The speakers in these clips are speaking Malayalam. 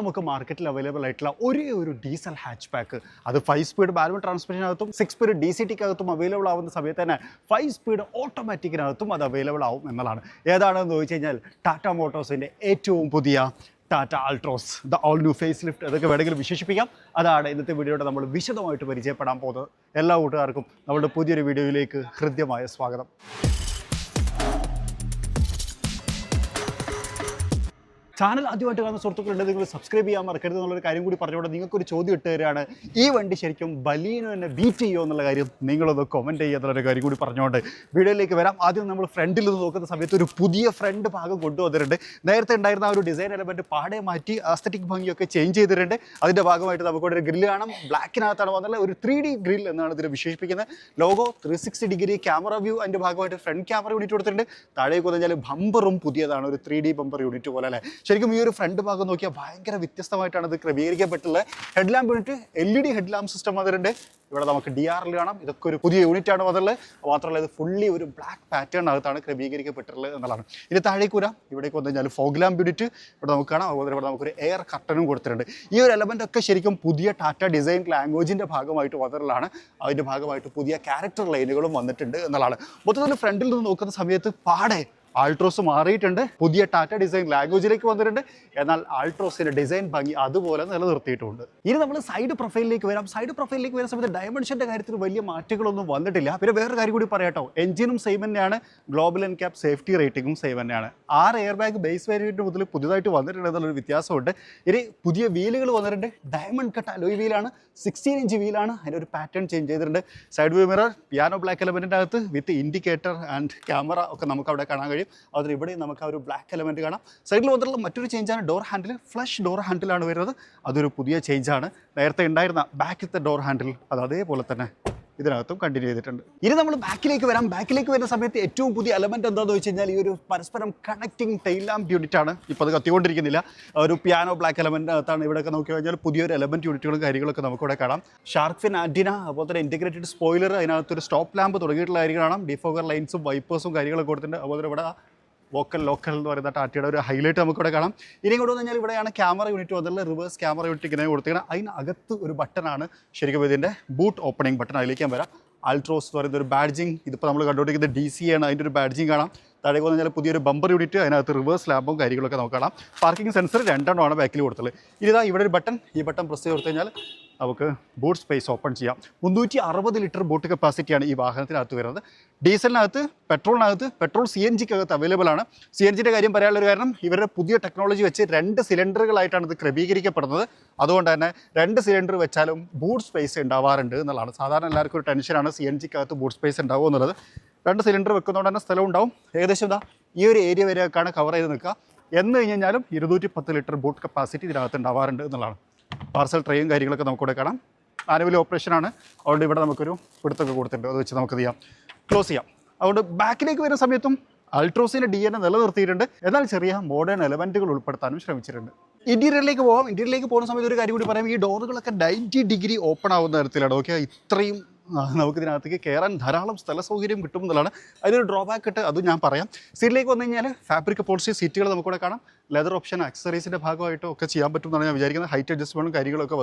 നമുക്ക് മാർക്കറ്റിൽ അവൈലബിൾ ആയിട്ടുള്ള ഒരേ ഒരു ഡീസൽ ഹാച്ച് പാക്ക് അത് ഫൈവ് സ്പീഡ് മാനുവൽ ട്രാൻസ്മിഷനകത്തും സിക്സ് സ്പീഡ് ഡി സി ടിക്കകത്തും അവൈലബിൾ ആവുന്ന സമയത്ത് തന്നെ ഫൈവ് സ്പീഡ് ഓട്ടോമാറ്റിക്കിനകത്തും അത് അവൈലബിൾ ആവും എന്നുള്ളതാണ് ഏതാണെന്ന് ചോദിച്ചു കഴിഞ്ഞാൽ ടാറ്റ മോട്ടോഴ്സിന്റെ ഏറ്റവും പുതിയ Tata Altroz the all new facelift അതൊക്കെ വേണമെങ്കിൽ വിശേഷിപ്പിക്കാം. അതാണ് ഇന്നത്തെ വീഡിയോയുടെ നമ്മൾ വിശദമായിട്ട് പരിചയപ്പെടാൻ പോകുന്നത്. എല്ലാ കൂട്ടുകാർക്കും നമ്മുടെ പുതിയൊരു വീഡിയോയിലേക്ക് ഹൃദ്യമായ സ്വാഗതം. ചാനൽ ആദ്യമായിട്ട് കാണുന്ന സുഹൃത്തുക്കളുണ്ട് നിങ്ങൾ സബ്സ്ക്രൈബ് ചെയ്യാൻ മറക്കരുത് എന്നുള്ളൊരു കാര്യം കൂടി പറഞ്ഞുകൊണ്ട് നിങ്ങൾക്കൊരു ചോദ്യം ഇട്ട് തരികയാണ്. ഈ വണ്ടി ശരിക്കും ബലീനോ എന്നെ ബീറ്റ് ചെയ്യുമോ എന്നുള്ള കാര്യം നിങ്ങളൊന്ന് കമന്റ് ചെയ്യുക എന്നുള്ളൊരു കാര്യം കൂടി പറഞ്ഞുകൊണ്ട് വീഡിയോയിലേക്ക് വരാം. ആദ്യം നമ്മൾ ഫ്രണ്ടിൽ നിന്ന് നോക്കുന്ന സമയത്ത് ഒരു പുതിയ ഫ്രണ്ട് ഭാഗം കൊണ്ടുവന്നിട്ടുണ്ട്. നേരത്തെ ഉണ്ടായിരുന്ന ആ ഒരു ഡിസൈൻ എലമെന്റ് പാടെ മാറ്റി ആസ്തറ്റിക് ഭംഗിയൊക്കെ ചേഞ്ച് ചെയ്തിട്ടുണ്ട്. അതിന്റെ ഭാഗമായിട്ട് നമുക്കിവിടെ ഒരു ഗ്രില്ല് കാണാം. ബ്ലാക്കിനകത്താണ് വന്നുള്ള ഒരു ത്രീ ഡി ഗ്രിൽ എന്നാണ് ഇതിനെ വിശേഷിപ്പിക്കുന്നത്. Logo three sixty degree camera view അതിന്റെ ഭാഗമായിട്ട് ഫ്രണ്ട് ക്യാമറ യൂണിറ്റ് കൊടുത്തിട്ടുണ്ട്. താഴേക്ക് വന്നു കഴിഞ്ഞാൽ ബമ്പറും പുതിയതാണ്. ഒരു ത്രീ ഡി ബമ്പർ യൂണിറ്റ് പോലെ അല്ലേ? ശരിക്കും ഈ ഒരു ഫ്രണ്ട് ഭാഗം നോക്കിയാൽ ഭയങ്കര വ്യത്യസ്തമായിട്ടാണ് ഇത് ക്രമീകരിക്കപ്പെട്ടുള്ളത്. Head lamp unit L E D head lamp system വന്നിട്ടുണ്ട് ഇവിടെ നമുക്ക് ഡി ആറിൽ കാണാം. ഇതൊക്കെ ഒരു പുതിയ യൂണിറ്റ് ആണ് വന്നിട്ടുള്ളത് മാത്രമല്ല ഇത് ഫുള്ളി ഒരു ബ്ലാക്ക് പാറ്റേണിനകത്താണ് ക്രമീകരിക്കപ്പെട്ടിട്ടുള്ളത് എന്നുള്ളതാണ്. ഇനി താഴേക്ക് വരാം. ഇവിടേക്ക് വന്നു കഴിഞ്ഞാൽ ഫോഗ് ലാമ്പ് യൂണിറ്റ് ഇവിടെ നമുക്ക് കാണാം. അതുപോലെ ഇവിടെ നമുക്കൊരു എയർ കർട്ടനും കൊടുത്തിട്ടുണ്ട്. ഈ ഒരു എലമെന്റ് ഒക്കെ ശരിക്കും പുതിയ ടാറ്റ ഡിസൈൻ ലാംഗ്വേജിന്റെ ഭാഗമായിട്ട് വന്നിട്ടുള്ളതാണ്. അതിന്റെ ഭാഗമായിട്ട് പുതിയ ക്യാരക്ടർ ലൈനുകളും വന്നിട്ടുണ്ട് എന്നുള്ളതാണ്. മൊത്തത്തിൽ ഫ്രണ്ടിൽ നിന്ന് നോക്കുന്ന സമയത്ത് പാടെ ആൾട്രോസ് മാറിയിട്ടുണ്ട്. പുതിയ ടാറ്റ ഡിസൈൻ ലാംഗ്വേജിലേക്ക് വന്നിട്ടുണ്ട്. എന്നാൽ ആൾട്രോസിന്റെ ഡിസൈൻ ഭംഗി അതുപോലെ നിലനിർത്തിയിട്ടുണ്ട്. ഇനി നമ്മൾ സൈഡ് പ്രൊഫൈലിലേക്ക് വരാം. സൈഡ് പ്രൊഫൈലിലേക്ക് വരുന്ന സമയത്ത് ഡയമെൻഷന്റെ കാര്യത്തിൽ വലിയ മാറ്റങ്ങളൊന്നും വന്നിട്ടില്ല. പിന്നെ വേറൊരു കാര്യം കൂടി പറയാട്ടോ. എഞ്ചിനും സെയിം തന്നെയാണ്. ഗ്ലോബൽ ആൻഡ് ക്യാപ് സേഫ്റ്റി റേറ്റിംഗും സെയിം തന്നെയാണ്. ആറ് എയർ ബാഗ് ബേസ് വേരിയന്റ് മുതൽ പുതിയതായിട്ട് വന്നിട്ടുണ്ട് എന്നുള്ളൊരു വ്യത്യാസമുണ്ട്. ഇനി പുതിയ വീലുകൾ വന്നിട്ടുണ്ട്. ഡയമണ്ട് കട്ട് അലോയ് വീലാണ് സിക്സ്റ്റീൻ ഇഞ്ച് വീലാണ് അതിന്റെ ഒരു പാറ്റേൺ ചേഞ്ച് ചെയ്തിട്ടുണ്ട്. Side view mirror piano black എലമെന്റിന്റെ അകത്ത് വിത്ത് ഇൻഡിക്കേറ്റർ ആൻഡ് ക്യാമറ ഒക്കെ നമുക്ക് അവിടെ കാണാൻ അതിൽ ഇവിടെയും നമുക്ക് ആ ഒരു ബ്ലാക്ക് എലമെന്റ് കാണാം. സൈഡിൽ വന്നിട്ടുള്ള മറ്റൊരു ചേഞ്ചാണ് ഡോർ ഹാൻഡിൽ ഫ്ലഷ് ഡോർ ഹാൻഡിലാണ് വരുന്നത്. അതൊരു പുതിയ ചേഞ്ചാണ് നേരത്തെ ഉണ്ടായിരുന്ന ബാക്കിലത്തെ ഡോർ ഹാൻഡിൽ അത് അതേപോലെ തന്നെ. ഇതിനകത്തും കണ്ടിന്യൂ ചെയ്തിട്ടുണ്ട്. ഇനി നമ്മൾ ബാക്കിലേക്ക് വരാം. ബാക്കിലേക്ക് വരുന്ന സമയത്ത് ഏറ്റവും പുതിയ എലമെന്റ് എന്താണെന്ന് വെച്ച് കഴിഞ്ഞാൽ ഈ ഒരു പരസ്പരം കണക്റ്റിംഗ് ടൈലാംപ് യൂണിറ്റ് ആണ്. ഇപ്പോൾ അത് കത്തിക്കൊണ്ടിരിക്കുന്നില്ല. ഒരു പിയാനോ ബ്ലാക്ക് എലമെന്റ് അകത്താണ് ഇവിടെയൊക്കെ നോക്കി കഴിഞ്ഞാൽ പുതിയൊരു എലമെന്റ് യൂണിറ്റുകളും കാര്യങ്ങളൊക്കെ നമുക്കിവിടെ കാണാം. ഷാർക്ക് ഫിൻ ആന്റിന അതുപോലെ തന്നെ ഇന്റഗ്രേറ്റഡ് സ്പോയിലർ അതിനകത്തൊരു സ്റ്റോപ്പ് ലാമ്പ് തുടങ്ങിയിട്ടുള്ള കാര്യങ്ങളാണ്. ഡിഫോഗർ ലൈൻസും വൈപ്പേഴ്സും കാര്യങ്ങളൊക്കെ കൊടുത്തിട്ടുണ്ട്. അതുപോലെ ഇവിടെ വോക്കൽ ലോക്കൽ എന്ന് പറയുന്ന ടാറ്റയുടെ ഒരു ഹൈലൈറ്റ് നമുക്കിവിടെ കാണാം. ഇനി കൂടെ വന്നു കഴിഞ്ഞാൽ ഇവിടെയാണ് ക്യാമറ യൂണിറ്റ് വന്നിട്ടുള്ള റിവേഴ്സ് ക്യാമറ യൂണിറ്റ് ഇങ്ങനെ കൊടുത്തിരിക്കുന്നത് അതിനകത്ത് ഒരു ബട്ടണാണ് ശരിക്കും ഇതിന്റെ ബൂട്ട് ഓപ്പണിംഗ് ബട്ടൺ അതിലേക്ക് വരാം. അൾട്രോസ് എന്ന് പറയുന്ന ഒരു ബാഡ്ജിങ് ഇതിപ്പോൾ നമ്മൾ കണ്ടുകൊണ്ടിരിക്കുന്നത് ഡി സി ആണ്. അതിന്റെ ഒരു ബാഡ്ജിങ് കാണാം. താഴേക്ക് വന്നു കഴിഞ്ഞാൽ പുതിയൊരു ബമ്പർ യൂണിറ്റ് അതിനകത്ത് റിവേഴ്സ് ലാബും കാര്യങ്ങളൊക്കെ നമുക്ക് കാണാം. പാർക്കിംഗ് സെൻസർ രണ്ടെണ്ണമാണ് ബാക്കിൽ കൊടുത്തത്. ഇതാ ഇവിടെ ഒരു ബട്ടൺ ഈ ബട്ടൺ പ്രസ് ചെയ്ത് കൊടുത്തു കഴിഞ്ഞാൽ നമുക്ക് ബൂട്ട് സ്പേസ് ഓപ്പൺ ചെയ്യാം. മുന്നൂറ്റി അറുപത് ലിറ്റർ ബൂട്ട് കപ്പാസിറ്റിയാണ് ഈ വാഹനത്തിനകത്ത് വരുന്നത്. ഡീസലിനകത്ത് പെട്രോളിനകത്ത് പെട്രോൾ സി എൻ ജിക്കകത്ത് അവൈലബിൾ ആണ്. സി എൻ ജിന്റെ കാര്യം പറയാനുള്ള കാരണം ഇവരുടെ പുതിയ ടെക്നോളജി വെച്ച് രണ്ട് സിലിണ്ടറുകളായിട്ടാണ് ഇത് ക്രമീകരിക്കപ്പെടുന്നത്. അതുകൊണ്ട് തന്നെ രണ്ട് സിലിണ്ടർ വെച്ചാലും ബൂട്ട് സ്പേസ് ഉണ്ടാവാറുണ്ട് എന്നുള്ളതാണ്. സാധാരണ എല്ലാവർക്കും ഒരു ടെൻഷനാണ് സി എൻ ജിക്കകത്ത് ബൂട്ട് സ്പേസ് ഉണ്ടാവും എന്നുള്ളത്. രണ്ട് സിലിണ്ടർ വെക്കുന്നതുകൊണ്ട് തന്നെ സ്ഥലം ഉണ്ടാവും. ഏകദേശം ഇതാ ഈ ഒരു ഏരിയ വരെയൊക്കെയാണ് കവർ ചെയ്ത് നിൽക്കുക. എന്ന് കഴിഞ്ഞാലും ഇരുന്നൂറ്റി പത്ത് ലിറ്റർ ബൂട്ട് കപ്പാസിറ്റി ഇതിനകത്ത് ഉണ്ടാവാറുണ്ട് എന്നുള്ളതാണ്. പാർസൽ ട്രെയും കാര്യങ്ങളൊക്കെ നമുക്കിവിടെ കാണാം. മാനുവൽ ഓപ്പറേഷനാണ് അതുകൊണ്ട് ഇവിടെ നമുക്കൊരു പിടുത്തൊക്കെ കൊടുത്തിട്ടുണ്ട്. അത് വെച്ച് നമുക്ക് ചെയ്യാം. ക്ലോസ് ചെയ്യാം. അതുകൊണ്ട് ബാക്കിലേക്ക് വരുന്ന സമയത്തും അൾട്രോസിന്റെ ഡി എൻ എ നിലനിർത്തിയിട്ടുണ്ട്. എന്നാൽ ചെറിയ മോഡേൺ എലമെന്റുകൾ ഉൾപ്പെടുത്താനും ശ്രമിച്ചിട്ടുണ്ട്. ഇന്റീരിയറിലേക്ക് പോകാം ഇന്റീരിയറിലേക്ക് പോകുന്ന സമയത്ത് ഒരു കാര്യം കൂടി പറയാം. ഈ ഡോറുകളൊക്കെ നയന്റി ഡിഗ്രി ഓപ്പൺ ആവുന്ന തരത്തിലാണ്. ഓക്കെ ഇത്രയും ആ, നമുക്ക് ഇതിനകത്തേക്ക് കയറാൻ ധാരാളം സ്ഥല സൗകര്യം കിട്ടും എന്നുള്ളതാണ്. അതിനൊരു ഡ്രോബാക്ക് ഇട്ട് അതും ഞാൻ പറയാം. സീറ്റിലേക്ക് വന്നു കഴിഞ്ഞാൽ ഫാബ്രിക് പോളിസി സീറ്റുകൾ നമുക്കിവിടെ കാണാം. ലെതർ ഓപ്ഷൻ അക്സറീസിന്റെ ഭാഗമായിട്ടോ ഒക്കെ ചെയ്യാൻ പറ്റും എന്നാണ് ഞാൻ വിചാരിക്കുന്നത്. ഹൈറ്റ് അഡ്ജസ്റ്റ്മെന്റും കാര്യങ്ങളൊക്കെ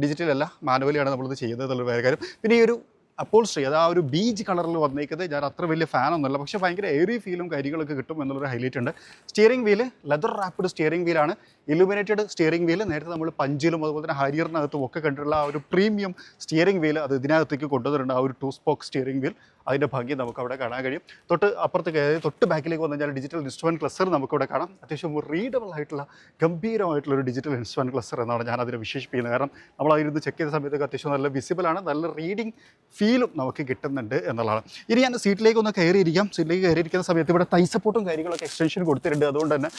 ഡിജിറ്റൽ അല്ല മാനുവലിയാണ് നമ്മളിത് ചെയ്യുന്നത് എന്നുള്ള കാര്യം. പിന്നെ ഈ ഒരു അപ്പോൾസ്ട്രി അത് ആ ഒരു ബീച്ച് കളറിൽ വന്നേക്കുന്നത് ഞാൻ അത്ര വലിയ ഫാനൊന്നുമല്ല പക്ഷേ ഭയങ്കര എയറി ഫീലും കാര്യങ്ങളൊക്കെ കിട്ടും എന്നുള്ളൊരു ഹൈലൈറ്റ് ഉണ്ട്. Steering wheel leather wrapped steering വീലാണ് illuminated steering wheel നേരത്തെ നമ്മൾ പഞ്ചിലും അതുപോലെ തന്നെ ഹരിയറിനകത്തും ഒക്കെ കണ്ടിട്ടുള്ള ആ ഒരു പ്രീമിയം സ്റ്റിയറിംഗ് വീൽ അത് ഇതിനകത്തേക്ക് കൊണ്ടുവന്നിട്ടുണ്ട്. ആ ഒരു ടു സ്പോക്ക് സ്റ്റിയറിംഗ് വീൽ അതിന്റെ ഭംഗി നമുക്ക് അവിടെ കാണാൻ കഴിയും. തൊട്ട് അപ്പുറത്തേക്ക് തൊട്ട് ബാക്കിലേക്ക് വന്നു കഴിഞ്ഞാൽ ഡിജിറ്റൽ ഇൻസ്ട്രുമെന്റ് ക്ലസ്റ്റർ നമുക്കിവിടെ കാണാം. അത്യാവശ്യം റീഡബിൾ ആയിട്ടുള്ള ഗംഭീരമായിട്ടുള്ള ഒരു ഡിജിറ്റൽ ഇൻസ്ട്രുമെന്റ് ക്ലസ്റ്റർ എന്നാണ് ഞാൻ അതിനെ വിശേഷിപ്പിക്കുന്നത്. കാരണം നമ്മൾ അതിരുന്ന് ചെക്ക് ചെയ്ത സമയത്തൊക്കെ അത്യാവശ്യം നല്ല വിസിബിൾ ആണ് നല്ല റീഡിംഗ് ഫീലും നമുക്ക് കിട്ടുന്നുണ്ട് എന്നുള്ളതാണ്. ഇനി ഞാൻ സീറ്റിലേക്ക് ഒന്ന് കയറിയിരിക്കാം. സീറ്റിലേക്ക് കയറിയിരിക്കുന്ന സമയത്ത് ഇവിടെ തൈ സപ്പോർട്ടും കാര്യങ്ങളൊക്കെ എക്സ്റ്റൻഷൻ കൊടുത്തിട്ടുണ്ട്. അതുകൊണ്ട് തന്നെ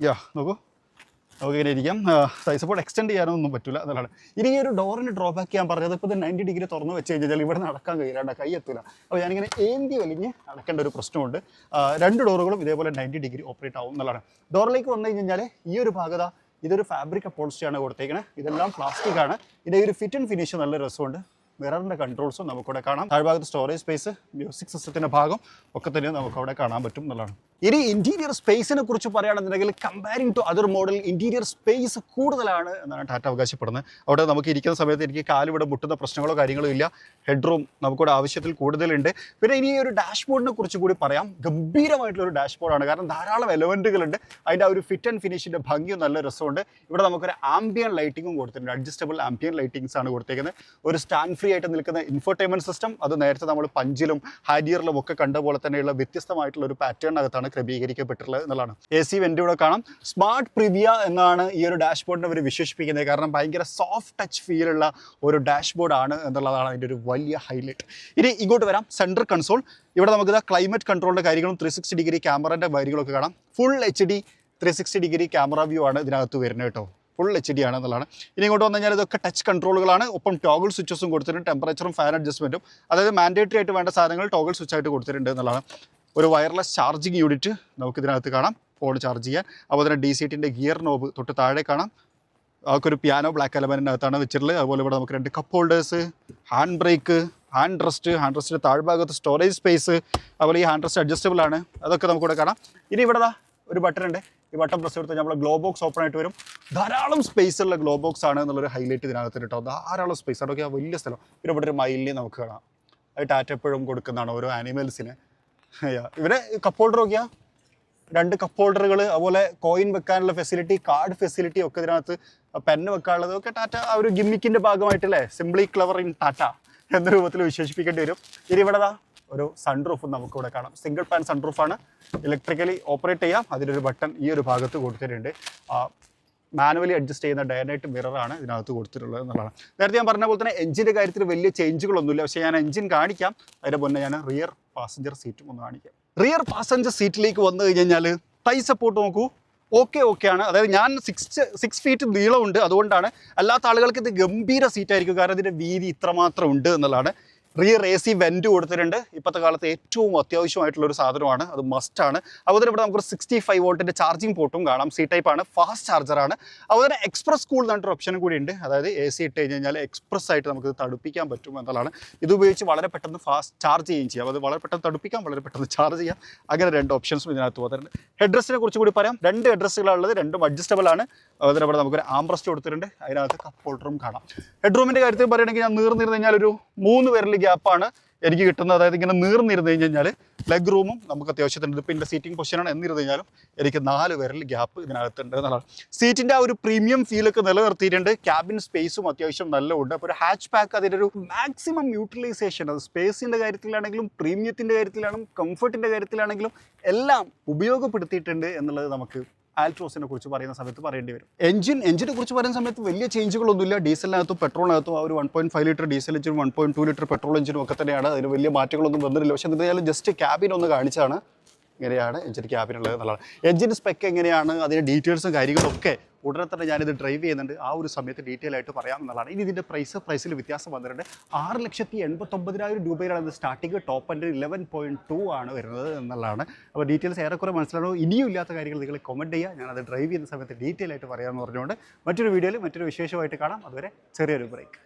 യാ നോക്കൂ. നമുക്ക് ഇങ്ങനെ ഇരിക്കാം സൈസ് അപ്പോൾ എക്സ്റ്റെൻഡ് ചെയ്യാനൊന്നും പറ്റില്ല എന്നുള്ളത് ഇനി ഈ ഒരു ഡോറിന് ഡ്രോബാക്ക് ചെയ്യാൻ പറഞ്ഞത് ഇപ്പോൾ നയന്റി ഡിഗ്രി തുറന്ന് വെച്ച് കഴിഞ്ഞാൽ ഇവിടെ നടക്കാൻ കഴിയില്ല കൈ എത്തില്ല അപ്പോൾ ഞാനിങ്ങനെ ഏന്തി വലിഞ്ഞ് നടക്കേണ്ട ഒരു പ്രശ്നമുണ്ട്. രണ്ട് ഡോറുകളും ഇതേപോലെ നയന്റി ഡിഗ്രി ഓപ്പറേറ്റ് ആവും എന്നുള്ളതാണ്. ഡോറിലേക്ക് വന്നു കഴിഞ്ഞാൽ ഈ ഒരു ഭാഗത ഇതൊരു ഫാബ്രിക് അപ്പോൾസ്റ്റിയാണ് കൊടുത്തേക്കുന്നത് ഇതെല്ലാം പ്ലാസ്റ്റിക് ആണ്. ഇതിന്റെ ഒരു ഫിറ്റ് ആൻഡ് ഫിനിഷ് നല്ല രസമുണ്ട്. മിററിന്റെ കൺട്രോൾസും നമുക്കിവിടെ കാണാം. താഴ്ഭാഗത്ത് സ്റ്റോറേജ് സ്പേസ് മ്യൂസിക് സിസ്റ്റത്തിന്റെ ഭാഗം ഒക്കെ തന്നെ നമുക്കവിടെ കാണാൻ പറ്റും എന്നുള്ളതാണ്. ഇനി ഇന്റീരിയർ സ്പേസിനെ കുറിച്ച് പറയുകയാണെന്നുണ്ടെങ്കിൽ comparing to other model interior space കൂടുതലാണ് എന്നാണ് ടാറ്റ അവകാശപ്പെടുന്നത്. അവിടെ നമുക്ക് ഇരിക്കുന്ന സമയത്ത് എനിക്ക് കാലിവിടെ മുട്ടുന്ന പ്രശ്നങ്ങളോ കാര്യങ്ങളോ ഇല്ല. ഹെഡ് റൂം നമുക്കിവിടെ ആവശ്യത്തിൽ കൂടുതലുണ്ട്. പിന്നെ ഇനി ഒരു ഡാഷ്ബോർഡിനെ കുറിച്ച് കൂടി പറയാം. ഗംഭീരമായിട്ടുള്ള ഒരു ഡാഷ്ബോർഡാണ് കാരണം ധാരാളം എലമെന്റുകളുണ്ട് അതിന്റെ ആ ഒരു ഫിറ്റ് ആൻഡ് ഫിനിഷിന്റെ ഭംഗിയും നല്ല രസമുണ്ട്. ഇവിടെ നമുക്കൊരു ആംബിയൻ ലൈറ്റിങ്ങും കൊടുത്തിട്ടുണ്ട്. അഡ്ജസ്റ്റബിൾ ആംബിയൻ ലൈറ്റിങ്സ് ആണ് കൊടുത്തേക്കുന്നത്. ഒരു സ്റ്റാൻഡ് ഫ്രീ ആയിട്ട് നിൽക്കുന്ന ഇൻഫോർടൈൻമെന്റ് സിസ്റ്റം അത് നേരത്തെ നമ്മൾ പഞ്ചിലും ഹാരിയറിലും ഒക്കെ കണ്ട പോലെ തന്നെയുള്ള വ്യത്യസ്തമായിട്ടുള്ള ഒരു പാറ്റേണിനകത്താണ് ക്രമീകരിക്കപ്പെട്ടിട്ടുള്ളത് എന്നുള്ളതാണ്. എ സി വെന്റ് ഇവിടെ കാണാം. സ്മാർട്ട് പ്രിവിയ എന്നാണ് ഈ ഒരു ഡാഷ്ബോർഡിനെ അവർ വിശേഷിപ്പിക്കുന്നത്. കാരണം ഭയങ്കര സോഫ്റ്റ് ടച്ച് ഫീലുള്ള ഒരു ഡാഷ്ബോർഡ് ആണ് എന്നുള്ളതാണ് അതിന്റെ ഒരു വലിയ ഹൈലൈറ്റ് ഇനി ഇങ്ങോട്ട് വരാം. സെൻട്രൽ കൺസോൾ ഇവിടെ നമുക്ക് ക്ലൈമറ്റ് കൺട്രോളിന്റെ കാര്യങ്ങളും ത്രീ സിക്സ്റ്റി ഡിഗ്രി ക്യാമറന്റെ കാര്യങ്ങളൊക്കെ കാണാം. Full H D three sixty degree camera view ആണ് ഇതിനകത്ത് വരുന്നത് കേട്ടോ. ഫുൾ എച്ച് ഡി ആണ് എന്നുള്ളതാണ്. ഇനി ഇങ്ങോട്ട് വന്നു കഴിഞ്ഞാൽ ഇതൊക്കെ ടച്ച് കൺട്രോളുകളാണ് ഒപ്പം ടോഗിൾ സ്വിച്ചസും കൊടുത്തിട്ടുണ്ട്. ടെമ്പറേച്ചറും ഫാൻ അഡ്ജസ്റ്റ്മെന്റും അതായത് മാൻഡേറ്ററി ആയിട്ട് വേണ്ട സാധനങ്ങൾ ടോഗിൾ സ്വിച്ച് ആയിട്ട് കൊടുത്തിട്ടുണ്ട് എന്നുള്ളതാണ്. ഒരു വയർലെസ് ചാർജിങ് യൂണിറ്റ് നമുക്ക് ഇതിനകത്ത് കാണാം. ഫോൺ ചാർജ് ചെയ്യാൻ. അതുപോലെ തന്നെ ഡി സി ടിന്റെ ഗിയർ നോബ് തൊട്ട് താഴെ കാണാം. ഒരു പിയാനോ ബ്ലാക്ക് എലമെന്റിനകത്താണ് വെച്ചിട്ടുള്ളത്. അതുപോലെ ഇവിടെ നമുക്ക് രണ്ട് cup holders hand brake hand rest hand റെസ്റ്റിന്റെ താഴ്ഭാഗത്ത് സ്റ്റോറേജ് സ്പേസ് അതുപോലെ ഈ ഹാൻഡ് റെസ്റ്റ് അഡ്ജസ്റ്റബിൾ ആണ്. അതൊക്കെ നമുക്കിവിടെ കാണാം. ഇനി ഇവിടെ ഒരു ബട്ടൺ ഉണ്ട്. ഈ ബട്ടൺ പ്രസ് എടുത്ത് നമ്മൾ ഗ്ലോ ബോക്സ് ഓപ്പൺ ആയിട്ട് വരും. ധാരാളം സ്പേസ് ഉള്ള ഗ്ലോ ബോക്സ് ആണ് എന്നുള്ളൊരു ഹൈലൈറ്റ് ഇതിനകത്ത് കേട്ടോ ധാരാളം സ്പേസ് അതൊക്കെ വലിയ സ്ഥലം. പിന്നെ ഇവിടെ ഒരു മയിലിനെ നമുക്ക് കാണാം. അത് ടാറ്റ എപ്പോഴും കൊടുക്കുന്നതാണ് ഓരോ ആനിമൽസിന് ഇവരെ കപ്പ് ഹോൾഡർ നോക്കിയാ? രണ്ട് കപ്പ് ഹോൾഡറുകൾ അതുപോലെ കോയിൻ വെക്കാനുള്ള ഫെസിലിറ്റി കാർഡ് ഫെസിലിറ്റി ഒക്കെ ഇതിനകത്ത് പെന്ന് വെക്കാനുള്ളത് ഒക്കെ ടാറ്റ ആ ഒരു ഗിമ്മിക്കിന്റെ ഭാഗമായിട്ടല്ലേ? സിംപ്ലി ക്ലവർ ഇൻ ടാറ്റ എന്ന രൂപത്തിൽ വിശേഷിപ്പിക്കേണ്ടി വരും. ഇനി ഇവിടെ ഒരു സൺറൂഫും നമുക്ക് ഇവിടെ കാണാം. സിംഗിൾ പാൻ സൺറൂഫാണ് ഇലക്ട്രിക്കലി ഓപ്പറേറ്റ് ചെയ്യാം. അതിനൊരു ബട്ടൺ ഈ ഒരു ഭാഗത്ത് കൊടുത്തിട്ടുണ്ട്. മാനുവലി അഡ്ജസ്റ്റ് ചെയ്യുന്ന ഡയനൈറ്റ് മിററാണ് ഇതിനകത്ത് കൊടുത്തിട്ടുള്ളത് എന്നുള്ളതാണ്. നേരത്തെ ഞാൻ പറഞ്ഞ പോലെ തന്നെ എഞ്ചിന്റെ കാര്യത്തിൽ വലിയ ചേഞ്ചുകളൊന്നുമില്ല. പക്ഷേ ഞാൻ എഞ്ചിൻ കാണിക്കാം. അതിന്റെ മുന്നേ ഞാൻ റിയർ പാസഞ്ചർ സീറ്റും ഒന്ന് കാണിക്കാം. റിയർ പാസഞ്ചർ സീറ്റിലേക്ക് വന്നു കഴിഞ്ഞ് കഴിഞ്ഞാൽ തൈ സപ്പോർട്ട് നോക്കൂ. ഓക്കെ ഓക്കെ ആണ്. അതായത് ഞാൻ സിക്സ് സിക്സ് ഫീറ്റ് നീളമുണ്ട്. അതുകൊണ്ടാണ് അല്ലാത്ത ആളുകൾക്ക് ഇത് ഗംഭീര സീറ്റായിരിക്കും കാരണം ഇതിന്റെ വീതി ഇത്രമാത്രം ഉണ്ട് എന്നുള്ളതാണ്. റിയർ എ സി വെന്റ് കൊടുത്തിട്ടുണ്ട്. ഇപ്പോഴത്തെ കാലത്ത് ഏറ്റവും അത്യാവശ്യമായിട്ടുള്ള ഒരു സാധനമാണ്. അത് മസ്റ്റാണ് അതുപോലെ ഇവിടെ നമുക്കൊരു സിക്സ്റ്റി ഫൈവ് വോൾട്ടിന്റെ ചാർജിങ് പോർട്ടും കാണാം. സി ടൈപ്പ് ആണ്. ഫാസ്റ്റ് ചാർജറാണ് അതുപോലെ എക്സ്പ്രസ് കൂൾ എന്നൊരു ഓപ്ഷനും കൂടി ഉണ്ട്. അതായത് എ സി ഇട്ട് കഴിഞ്ഞ് കഴിഞ്ഞാൽ എക്സ്പ്രസ് ആയിട്ട് നമുക്ക് തടുപ്പിക്കാൻ പറ്റും എന്നുള്ളതാണ്. ഇത് ഉപയോഗിച്ച് വളരെ പെട്ടെന്ന് ഫാസ്റ്റ് ചാർജ് ചെയ്യുകയും ചെയ്യാം. അത് വളരെ പെട്ടെന്ന് തടുപ്പിക്കാം വളരെ പെട്ടെന്ന് ചാർജ് ചെയ്യാം. അങ്ങനെ രണ്ട് ഓപ്ഷൻസും ഇതിനകത്ത് പോകുന്നുണ്ട് ഹെഡ്രസ്സിനെ കുറിച്ച് കൂടി പറയാം. രണ്ട് ഹെഡ്രസ്സുകളുള്ളത് രണ്ടും അഡ്ജസ്റ്റബിൾ ആണ്. അതുപോലെ ഇവിടെ നമുക്കൊരു ആംബ്രസ്റ്റ് കൊടുത്തിട്ടുണ്ട്. അതിനകത്ത് കപ്പ് ഹോൾഡറും കാണാം. ഹെഡ്റൂമിന്റെ കാര്യത്തിൽ പറയുകയാണെങ്കിൽ ഞാൻ നീർന്നിരുന്ന് കഴിഞ്ഞാൽ ഒരു മൂന്ന് പേരിൽ ഗ്യാപ്പാണ് എനിക്ക് കിട്ടുന്നത്. അതായത് ഇങ്ങനെ നീർന്നിരുന്നു കഴിഞ്ഞ് കഴിഞ്ഞാൽ ലെഗ് റൂമും നമുക്ക് അത്യാവശ്യത്തിന് ഇപ്പോൾ ഇതിന്റെ സീറ്റിംഗ് പൊസിഷനാണ് എന്നിരുന്നു കഴിഞ്ഞാലും എനിക്ക് നാല് പേരിൽ ഗ്യാപ്പ് ഇതിനകത്തുണ്ട് എന്നുള്ളതാണ്. സീറ്റിന്റെ ആ ഒരു പ്രീമിയം ഫീലൊക്കെ നിലനിർത്തിയിട്ടുണ്ട്. ക്യാബിൻ സ്പേസും അത്യാവശ്യം നല്ല ഉണ്ട് അപ്പോൾ ഒരു ഹാച്ച് പാക്ക് അതിന്റെ ഒരു മാക്സിമം യൂട്ടിലൈസേഷൻ അത് സ്പേസിന്റെ കാര്യത്തിലാണെങ്കിലും പ്രീമിയത്തിന്റെ കാര്യത്തിലാണെങ്കിലും കംഫർട്ടിന്റെ കാര്യത്തിലാണെങ്കിലും എല്ലാം ഉപയോഗപ്പെടുത്തിയിട്ടുണ്ട് എന്നുള്ളത് നമുക്ക് ആൽട്രോസിനെ കുറിച്ച് പറയുന്ന സമയത്ത് പറയേണ്ടി വരും. എഞ്ചിൻ എഞ്ചിനെ കുറിച്ച് പറയുന്ന സമയത്ത് വലിയ ചേഞ്ചുകളൊന്നുമില്ല. ഡീസലിനകത്തും പെട്രോളിനകത്തും ആ ഒരു one point five litre diesel എഞ്ചിനും one point two litre petrol എഞ്ചിനും ഒക്കെ തന്നെയാണ്. അതിന് വലിയ മാറ്റങ്ങളൊന്നും വന്നിട്ടില്ല. പക്ഷേ എന്തായാലും ജസ്റ്റ് ക്യാബിൻ ഒന്ന് കാണിച്ചാണ് ഇങ്ങനെയാണ് എഞ്ചിൻ ക്യാബിനുള്ളത് എന്നുള്ളതാണ് എഞ്ചിൻ സ്പെക്ക് എങ്ങനെയാണ്? അതിന്റെ ഡീറ്റെയിൽസും കാര്യങ്ങളും ഒക്കെ ഉടനെ തന്നെ ഞാനിത് ഡ്രൈവ് ചെയ്യുന്നുണ്ട്. ആ ഒരു സമയത്ത് ഡീറ്റെയിൽ ആയിട്ട് പറയാം എന്നുള്ളതാണ് ഇനി ഇതിന്റെ പ്രൈസ് പ്രൈസിൽ വ്യത്യാസം വന്നിട്ടുണ്ട്. ആറ് ലക്ഷത്തി എൺപത്തൊമ്പതിനായിരം രൂപയിലാണ് ഇത് സ്റ്റാർട്ടിങ് ടോപ്പ് എന്റെ ഇലവൻ പോയിന്റ് ടു ആണ് വരുന്നത് എന്നുള്ളതാണ്. അപ്പോൾ ഡീറ്റെയിൽസ് ഏറെക്കുറെ മനസ്സിലാണോ? ഇനിയും ഇല്ലാത്ത കാര്യങ്ങൾ നിങ്ങൾ കമന്റ് ചെയ്യുക. ഞാനത് ഡ്രൈവ് ചെയ്യുന്ന സമയത്ത് ഡീറ്റെയിൽ ആയിട്ട് പറയാമെന്ന് പറഞ്ഞുകൊണ്ട് മറ്റൊരു വീഡിയോയിൽ മറ്റൊരു വിശേഷമായിട്ട് കാണാം. അതുവരെ ചെറിയൊരു ബ്രേക്ക്